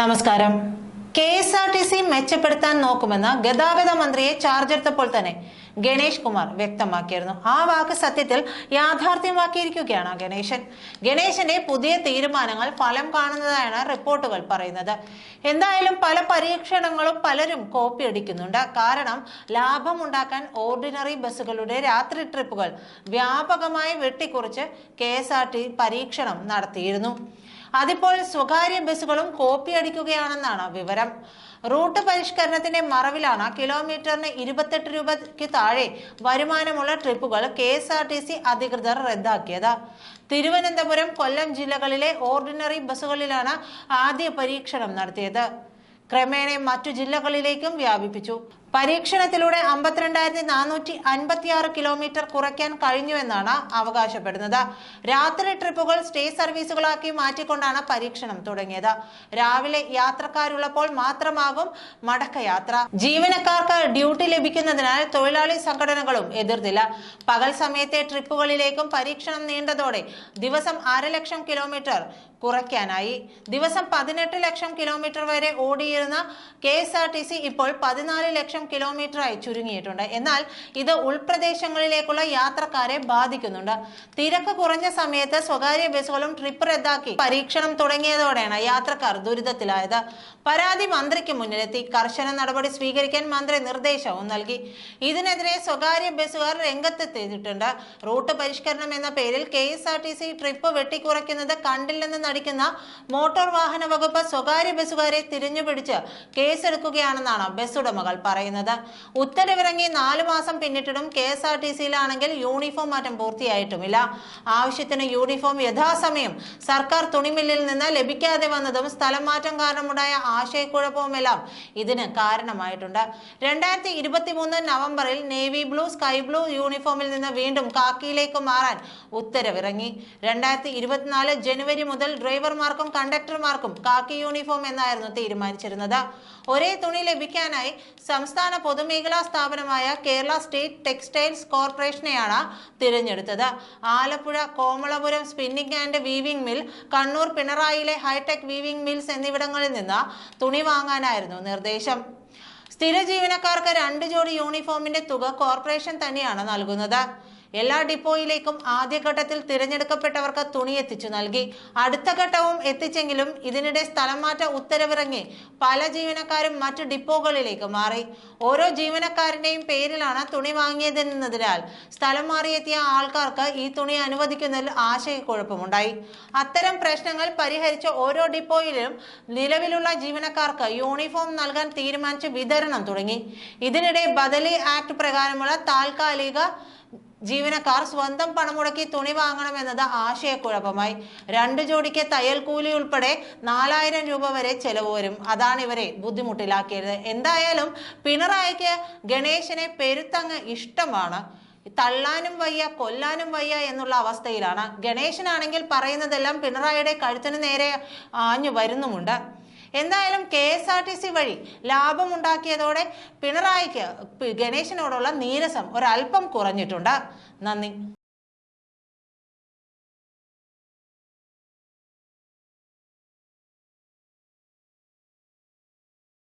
നമസ്കാരം. K S R T C മെച്ചപ്പെടുത്താൻ നോക്കുമെന്ന് ഗതാഗത മന്ത്രിയെ ചാർജ് എടുത്തപ്പോൾ തന്നെ ഗണേഷ് കുമാർ വ്യക്തമാക്കിയിരുന്നു. ആ വാക്ക് സത്യത്തിൽ യാഥാർത്ഥ്യമാക്കിയിരിക്കുകയാണ് ഗണേശൻ. ഗണേശന്റെ പുതിയ തീരുമാനങ്ങൾ ഫലം കാണുന്നതായാണ് റിപ്പോർട്ടുകൾ പറയുന്നത്. എന്തായാലും പല പരീക്ഷണങ്ങളും പലരും കോപ്പി അടിക്കുന്നുണ്ട്. കാരണം ലാഭം ഉണ്ടാക്കാൻ ഓർഡിനറി ബസ്സുകളുടെ രാത്രി ട്രിപ്പുകൾ വ്യാപകമായി വെട്ടിക്കുറിച്ച് കെ പരീക്ഷണം നടത്തിയിരുന്നു. അതിപ്പോൾ സ്വകാര്യ ബസ്സുകളും കോപ്പി അടിക്കുകയാണെന്നാണ് വിവരം. റൂട്ട് പരിഷ്കരണത്തിന്റെ മറവിലാണ് കിലോമീറ്ററിന് ഇരുപത്തെട്ട് രൂപയ്ക്ക് താഴെ വരുമാനമുള്ള ട്രിപ്പുകൾ K S R T C അധികൃതർ റദ്ദാക്കിയത്. തിരുവനന്തപുരം കൊല്ലം ജില്ലകളിലെ ഓർഡിനറി ബസ്സുകളിലാണ് ആദ്യ പരീക്ഷണം നടത്തിയത്. ക്രമേണ മറ്റു ജില്ലകളിലേക്കും വ്യാപിപ്പിച്ചു. പരീക്ഷണത്തിലൂടെ അമ്പത്തിരണ്ടായിരത്തി നാനൂറ്റി അൻപത്തി ആറ് കിലോമീറ്റർ കുറയ്ക്കാൻ കഴിഞ്ഞുവെന്നാണ് അവകാശപ്പെടുന്നത്. രാത്രി ട്രിപ്പുകൾ സ്റ്റേ സർവീസുകളാക്കി മാറ്റിക്കൊണ്ടാണ് പരീക്ഷണം തുടങ്ങിയത്. രാവിലെ യാത്രക്കാരുള്ളപ്പോൾ മാത്രമാകും മടക്കയാത്ര. ജീവനക്കാർക്ക് ഡ്യൂട്ടി ലഭിക്കുന്നതിനാൽ തൊഴിലാളി സംഘടനകളും എതിർത്തില്ല. പകൽ സമയത്തെ ട്രിപ്പുകളിലേക്കും പരീക്ഷണം നീണ്ടതോടെ ദിവസം അരലക്ഷം കിലോമീറ്റർ കുറയ്ക്കാനായി. ദിവസം പതിനെട്ട് ലക്ഷം കിലോമീറ്റർ വരെ ഓടിയിരുന്ന കെ ഇപ്പോൾ പതിനാല് ലക്ഷം കിലോമീറ്ററായി ചുരുങ്ങിയിട്ടുണ്ട്. എന്നാൽ ഇത് ഉൾപ്രദേശങ്ങളിലേക്കുള്ള യാത്രക്കാരെ ബാധിക്കുന്നുണ്ട്. തിരക്ക് കുറഞ്ഞ സമയത്ത് സ്വകാര്യ ബസ്സുകളും ട്രിപ്പ് റദ്ദാക്കി പരീക്ഷണം തുടങ്ങിയതോടെയാണ് യാത്രക്കാർ ദുരിതത്തിലായത്. പരാതി മന്ത്രിക്ക് മുന്നിലെത്തി. കർശന നടപടി സ്വീകരിക്കാൻ മന്ത്രി നിർദ്ദേശവും നൽകി. ഇതിനെതിരെ സ്വകാര്യ ബസ്സുകാർ രംഗത്തെത്തിയിട്ടുണ്ട്. റൂട്ട് പരിഷ്കരണം എന്ന പേരിൽ K S R T C trip വെട്ടിക്കുറയ്ക്കുന്നത് കണ്ടില്ലെന്ന് നടിക്കുന്ന മോട്ടോർ വാഹന വകുപ്പ് സ്വകാര്യ ബസ്സുകാരെ തിരിഞ്ഞുപിടിച്ച് കേസെടുക്കുകയാണെന്നാണ് ബസ് ഉടമകൾ പറയുന്നത്. ഉത്തരവിറങ്ങി നാലു മാസം പിന്നിട്ടിടും കെ എസ് ആർ ടി സിയിലാണെങ്കിൽ യൂണിഫോം മാറ്റം പൂർത്തിയായിട്ടുമില്ല. ആവശ്യത്തിന് യൂണിഫോം യഥാസമയം സർക്കാർ തുണിമില്ലിൽ നിന്ന് ലഭിക്കാതെ വന്നതും സ്ഥലം മാറ്റം കാരണമുണ്ടായ ആശയക്കുഴപ്പവുമെല്ലാം ഇതിന് കാരണമായിട്ടുണ്ട്. രണ്ടായിരത്തി ഇരുപത്തി മൂന്ന് നവംബറിൽ നേവി ബ്ലൂ സ്കൈ ബ്ലൂ യൂണിഫോമിൽ നിന്ന് വീണ്ടും കാക്കിയിലേക്ക് മാറാൻ ഉത്തരവിറങ്ങി. രണ്ടായിരത്തി ഇരുപത്തിനാല് ജനുവരി മുതൽ ഡ്രൈവർമാർക്കും കണ്ടക്ടർമാർക്കും കാക്കി യൂണിഫോം എന്നായിരുന്നു തീരുമാനിച്ചിരുന്നത്. ഒരേ തുണി ലഭിക്കാനായി സംസ്ഥാന പൊതുമേഖലാ സ്ഥാപനമായ കേരള സ്റ്റേറ്റ് ടെക്സ്റ്റൈൽസ് കോർപ്പറേഷനെയാണ് തിരഞ്ഞെടുത്തത്. Alappuzha Komalapuram spinning and weaving mill Kannur പിണറായിയിലെ hitech weaving mills എന്നിവിടങ്ങളിൽ നിന്ന് തുണി വാങ്ങാനായിരുന്നു നിർദ്ദേശം. സ്ഥിര ജീവനക്കാർക്ക് രണ്ട് ജോഡി യൂണിഫോമിന്റെ തുക കോർപ്പറേഷൻ തന്നെയാണ് നൽകുന്നത്. എല്ലാ ഡിപ്പോയിലേക്കും ആദ്യഘട്ടത്തിൽ തിരഞ്ഞെടുക്കപ്പെട്ടവർക്ക് തുണി എത്തിച്ചു നൽകി. അടുത്ത ഘട്ടവും എത്തിച്ചെങ്കിലും ഇതിനിടെ സ്ഥലം മാറ്റ ഉത്തരവിറങ്ങി. പല ജീവനക്കാരും മറ്റു ഡിപ്പോകളിലേക്ക് മാറി. ഓരോ ജീവനക്കാരന്റെയും പേരിലാണ് തുണി വാങ്ങിയതെന്നതിനാൽ സ്ഥലം മാറിയെത്തിയ ആൾക്കാർക്ക് ഈ തുണി അനുവദിക്കുന്നതിൽ ആശയക്കുഴപ്പമുണ്ടായി. അത്തരം പ്രശ്നങ്ങൾ പരിഹരിച്ച ഓരോ ഡിപ്പോയിലും നിലവിലുള്ള ജീവനക്കാർക്ക് യൂണിഫോം നൽകാൻ തീരുമാനിച്ച് വിതരണം തുടങ്ങി. ഇതിനിടെ ബദലി ആക്ട് പ്രകാരമുള്ള താൽക്കാലിക ജീവനക്കാർ സ്വന്തം പണം മുടക്കി തുണി വാങ്ങണമെന്നത് ആശയക്കുഴപ്പമായി. രണ്ട് ജോഡിക്ക് തയ്യൽ കൂലി ഉൾപ്പെടെ നാലായിരം രൂപ വരെ ചെലവ് വരും. അതാണ് ഇവരെ ബുദ്ധിമുട്ടിലാക്കിയത്. എന്തായാലും പിണറായിക്ക് ഗണേശനെ പെരുത്തങ്ങ് ഇഷ്ടമാണ്. തള്ളാനും വയ്യ കൊല്ലാനും വയ്യ എന്നുള്ള അവസ്ഥയിലാണ്. ഗണേശനാണെങ്കിൽ പറയുന്നതെല്ലാം പിണറായിയുടെ കഴുത്തിന് നേരെ ആഞ്ഞു വരുന്നുമുണ്ട്. എന്തായാലും K S R T C വഴി ലാഭമുണ്ടാക്കിയതോടെ പിണറായിക്ക് ഗണേശനോടുള്ള നീരസം ഒരല്പം കുറഞ്ഞിട്ടുണ്ട്. നന്ദി.